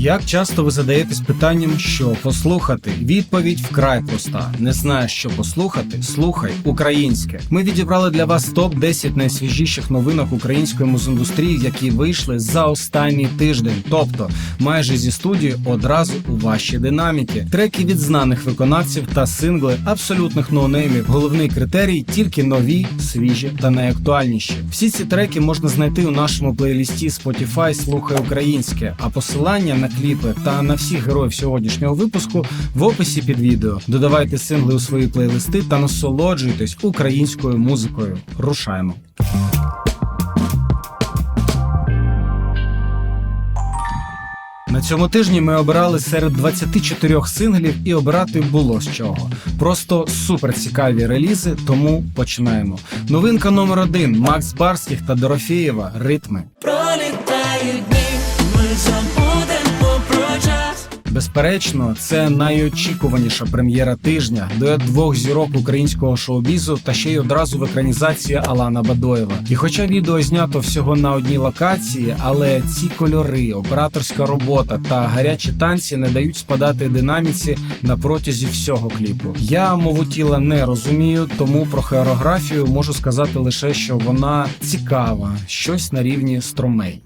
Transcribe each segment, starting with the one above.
Як часто ви задаєтесь питанням, що послухати? Відповідь вкрай проста. Не знаєш, що послухати? Слухай українське. Ми відібрали для вас топ 10 найсвіжіших новинок української музіндустрії, які вийшли за останній тиждень. Тобто, майже зі студії одразу у ваші динаміки. Треки від знаних виконавців та сингли абсолютних ноунеймів. Головний критерій тільки нові, свіжі та найактуальніші. Всі ці треки можна знайти у нашому плейлісті Spotify Слухай українське, а посилання на кліпи та на всіх героїв сьогоднішнього випуску в описі під відео. Додавайте сингли у свої плейлисти та насолоджуйтесь українською музикою. Рушаємо. На цьому тижні ми обирали серед 24 синглів, і обирати було з чого. Просто супер цікаві релізи, тому починаємо. Новинка номер один Макс Барських та Дорофєєва Ритми. Пролітають Безперечно, це найочікуваніша прем'єра тижня, дует двох зірок українського шоу-бізу та ще й одразу в екранізації Алана Бадоєва. І хоча відео знято всього на одній локації, але ці кольори, операторська робота та гарячі танці не дають спадати динаміці на протязі всього кліпу. Я мову тіла не розумію, тому про хореографію можу сказати лише, що вона цікава, щось на рівні струмей.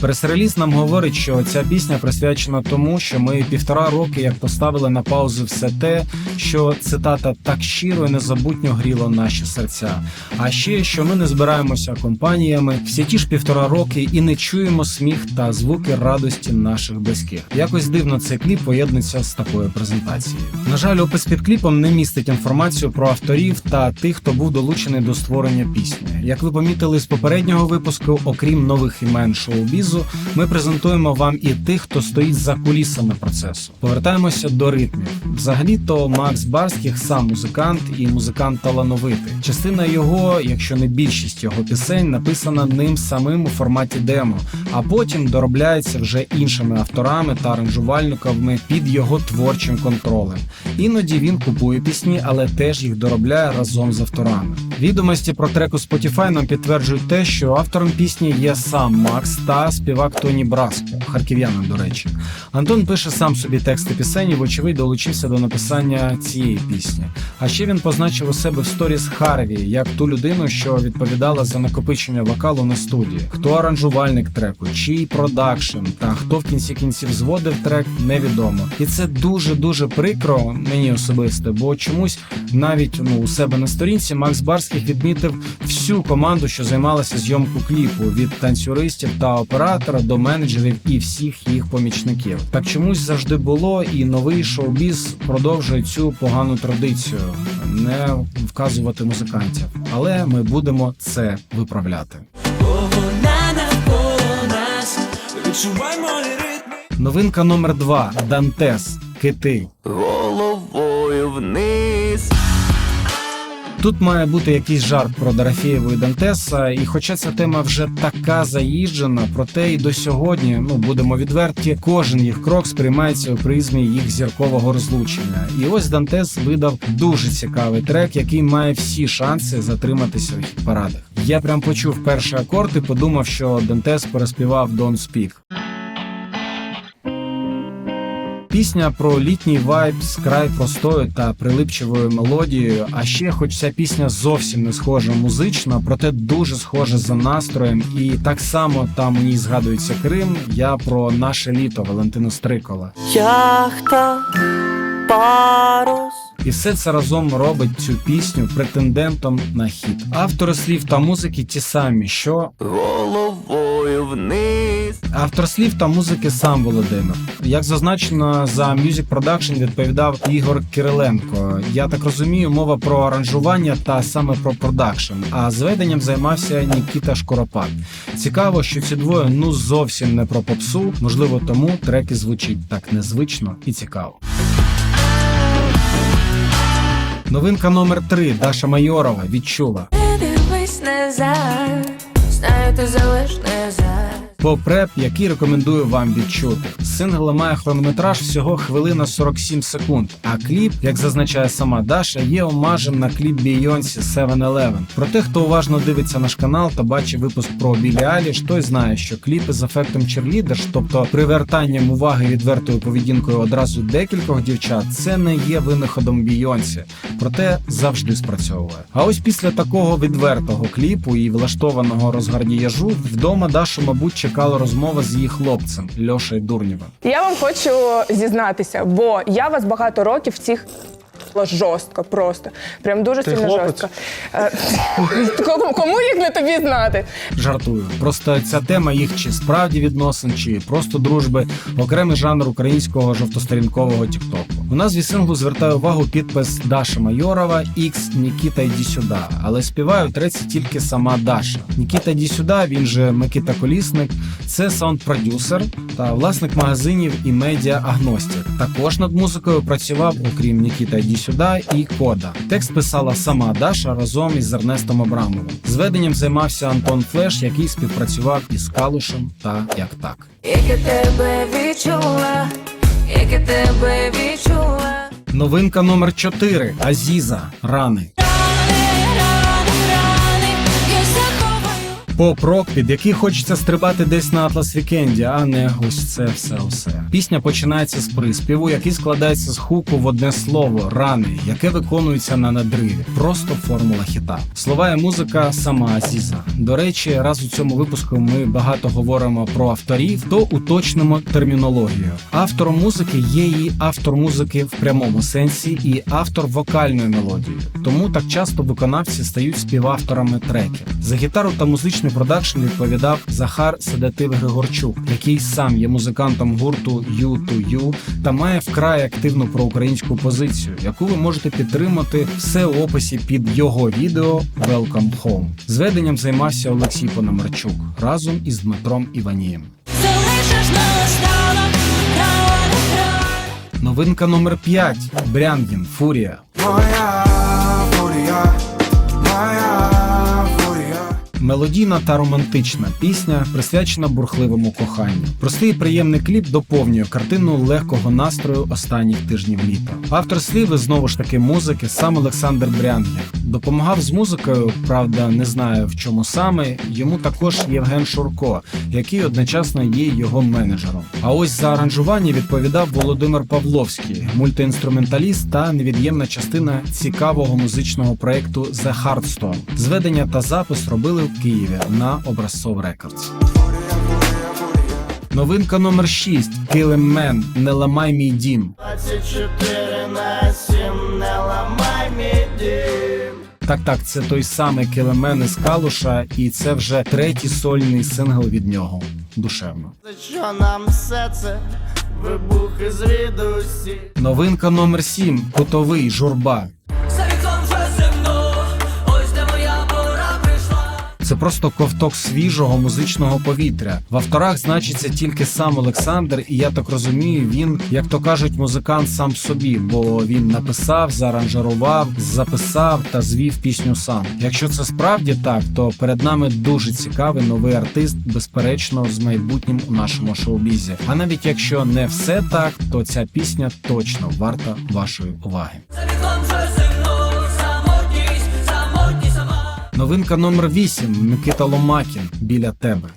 Прес-реліз нам говорить, що ця пісня присвячена тому, що ми півтора роки як поставили на паузу все те, що цитата так щиро і незабутньо гріло наші серця. А ще що ми не збираємося компаніями всі ті ж півтора роки і не чуємо сміх та звуки радості наших близьких. Якось дивно цей кліп поєднується з такою презентацією. На жаль, опис під кліпом не містить інформацію про авторів та тих, хто був долучений до створення пісні. Як ви помітили з попереднього випуску, окрім нових імен шоу-бізу, ми презентуємо вам і тих, хто стоїть за кулісами процесу. Повертаємося до ритмів. Взагалі-то Макс Барських сам музикант і музикант талановитий. Частина його, якщо не більшість його пісень, написана ним самим у форматі демо, а потім доробляється вже іншими авторами та аранжувальниками під його творчим контролем. Іноді він купує пісні, але теж їх доробляє разом з авторами. Відомості про трек у Spotify нам підтверджують те, що автором пісні є сам Макс та співак Тоні Браско, харків'янин, до речі. Антон пише сам собі тексти пісень і, вочевидь, долучився до написання цієї пісні. А ще він позначив у себе в сторіс Харві як ту людину, що відповідала за накопичення вокалу на студії. Хто аранжувальник треку, чий продакшн та хто в кінці кінців зводив трек, невідомо. І це дуже дуже прикро мені особисто, бо чомусь навіть ну у себе на сторінці Макс Барських відмітив всю команду, що займалася зйомку кліпу від танцюристів та оператора до менеджерів і всіх їх помічників. Так чомусь завжди було, і новий шоу-біз продовжує цю погану традицію не вказувати музикантів. Але ми будемо це виправляти. Новинка номер 2 Дантес Кити. Головою Тут має бути якийсь жарт про Дорофєєву і Дантеса, і хоча ця тема вже така заїжджена, проте і до сьогодні, ну будемо відверті, кожен їх крок сприймається у призмі їх зіркового розлучення. І ось Дантес видав дуже цікавий трек, який має всі шанси затриматися у хіт парадах. Я прям почув перший акорд і подумав, що Дантес переспівав Don't Speak. Пісня про літній вайб з край простою та прилипчивою мелодією. А ще, хоч ця пісня зовсім не схожа музично, проте дуже схожа за настроєм. І так само там у ній згадується Крим. Я про наше літо Валентина Стрикола. Яхта, парус. І все це разом робить цю пісню претендентом на хіт. Автори слів та музики ті самі, що Головою вниз. Автор слів та музики сам Володимир. Як зазначено, за Music Production відповідав Ігор Кириленко. Я так розумію, мова про аранжування та саме про продакшн. А зведенням займався Нікіта Шкоропад. Цікаво, що ці двоє ну зовсім не про попсу. Можливо, тому треки звучить так незвично і цікаво. Новинка номер 3 Даша Майорова відчула. Не дивись назад, знаю, ти залиш. Поп-реп, який рекомендую вам відчути. Сингл має хронометраж всього хвилина 47 секунд, а кліп, як зазначає сама Даша, є омажем на кліп Бейонсі 7-Eleven. Проте, хто уважно дивиться наш канал та бачив випуск про Білі Аліш, той знає, що кліпи з ефектом черлідерш, тобто привертанням уваги відвертою поведінкою одразу декількох дівчат, це не є винаходом Бійонсі, проте завжди спрацьовує. А ось після такого відвертого кліпу і влаштованого розгардіяжу вдома Дашу, мабуть, чекала розмова з її хлопцем Льошею Дурнєвим. Я вам хочу зізнатися, бо я вас багато років всіх жорстко, просто прям дуже Ти сильно хлопець? жорстко. Е, Кому, кому як не тобі знати? Жартую. Просто ця тема їх чи справді відносин, чи просто дружби, окремий жанр українського жовтосторінкового тіктоку. У назві синглу звертає увагу підпис Даша Майорова, Ікс Нікіта йді сюди. Але співає в треці тільки сама Даша. Нікіта йді сюди, він же Микита Колісник, це саунд-продюсер та власник магазинів і медіа Агностік. Також над музикою працював, окрім Нікіта йді сюди, і Кода. Текст писала сама Даша разом із Ернестом Абрамовим. Зведенням займався Антон Флеш, який співпрацював із Калушем та як так. Я тебе відчула, як я тебе відчула. Новинка номер 4 Азіза Рани. Поп-рок, під який хочеться стрибати десь на Атлас Вікенді, а не ось це все усе. Пісня починається з приспіву, який складається з хуку в одне слово рани, яке виконується на надриві. Просто формула хіта. Слова і музика сама Азіза. До речі, раз у цьому випуску ми багато говоримо про авторів, то уточнимо термінологію. Автором музики є і автор музики в прямому сенсі, і автор вокальної мелодії. Тому так часто виконавці стають співавторами треків. За гітару та музичний продакшн відповідав Захар Седатив Григорчук, який сам є музикантом гурту U2U та має вкрай активну проукраїнську позицію, яку ви можете підтримати все у описі під його відео Welcome Home. Зведенням займався Олексій Пономарчук разом із Дмитром Іванієм. Новинка номер 5 Брянгін Фурія. Моя Мелодійна та романтична пісня присвячена бурхливому коханню. Простий і приємний кліп доповнює картину легкого настрою останніх тижнів літа. Автор слів і знову ж таки музики сам Олександр Брянгін. Допомагав з музикою, правда, не знаю в чому саме. Йому також Євген Шурко, який одночасно є його менеджером. А ось за аранжування відповідав Володимир Павловський, мультиінструменталіст та невід'ємна частина цікавого музичного проекту The Hardstone. Зведення та запис робили Києві на Образцов Records. Новинка номер 6 Killer Man Не ламай мій дім. 24 на 7, не ламай мій дім. Так, так, це той самий Кілемен із Калуша, і це вже третій сольний сингл від нього. Душевно. Що нам все це? Вибухи звідусі. Новинка номер 7 Кутовий журба. Це просто ковток свіжого музичного повітря. В авторах значиться тільки сам Олександр, і я так розумію, він, як то кажуть, музикант сам собі, бо він написав, зааранжирував, записав та звів пісню сам. Якщо це справді так, то перед нами дуже цікавий новий артист, безперечно, з майбутнім у нашому шоу-бізі. А навіть якщо не все так, то ця пісня точно варта вашої уваги. Новинка номер 8 Микита Ломакін біля тебе.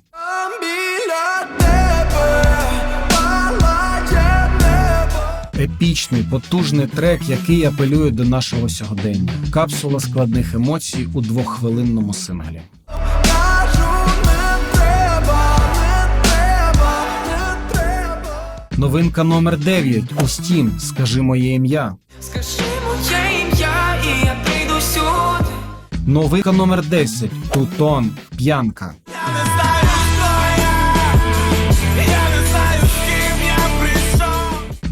Епічний, потужний трек, який апелює до нашого сьогодення. Капсула складних емоцій у двоххвилинному синглі. Новинка номер 9 Устім. Скажи моє ім'я. Скажи Новинка номер 10 Тутон. П'янка.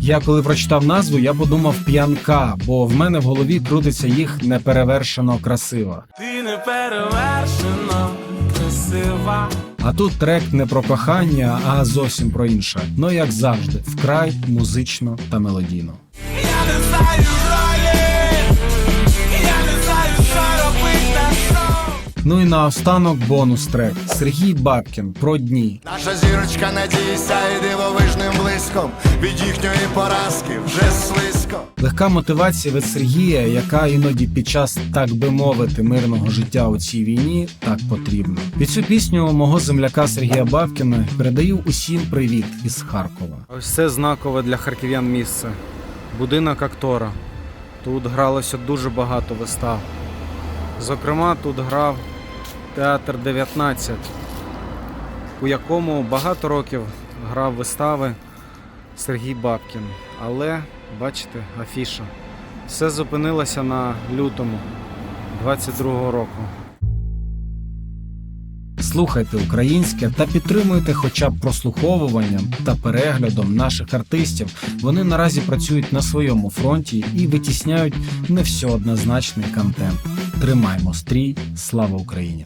Я коли прочитав назву, я подумав п'янка, бо в мене в голові крутиться їх неперевершено красива. Ти не перевершено красива. А тут трек не про кохання, а зовсім про інше. Ну як завжди, вкрай музично та мелодійно. Ну і наостанок бонус трек Сергій Бабкін про дні. Наша зірочка надії сяє дивовижним блиском. Від їхньої поразки вже слизько. Легка мотивація від Сергія, яка іноді під час, так би мовити, мирного життя у цій війні так потрібна. Під цю пісню мого земляка Сергія Бабкіна передаю усім привіт із Харкова. Ось це знакове для харків'ян місце. Будинок актора. Тут гралося дуже багато вистав. Зокрема, тут грав театр 19, у якому багато років грав вистави Сергій Бабкін. Але, бачите, афіша. Все зупинилося на лютому 22-го року. Слухайте українське та підтримуйте хоча б прослуховуванням та переглядом наших артистів. Вони наразі працюють на своєму фронті і витісняють не все однозначний контент. Тримаймо стрій, слава Україні!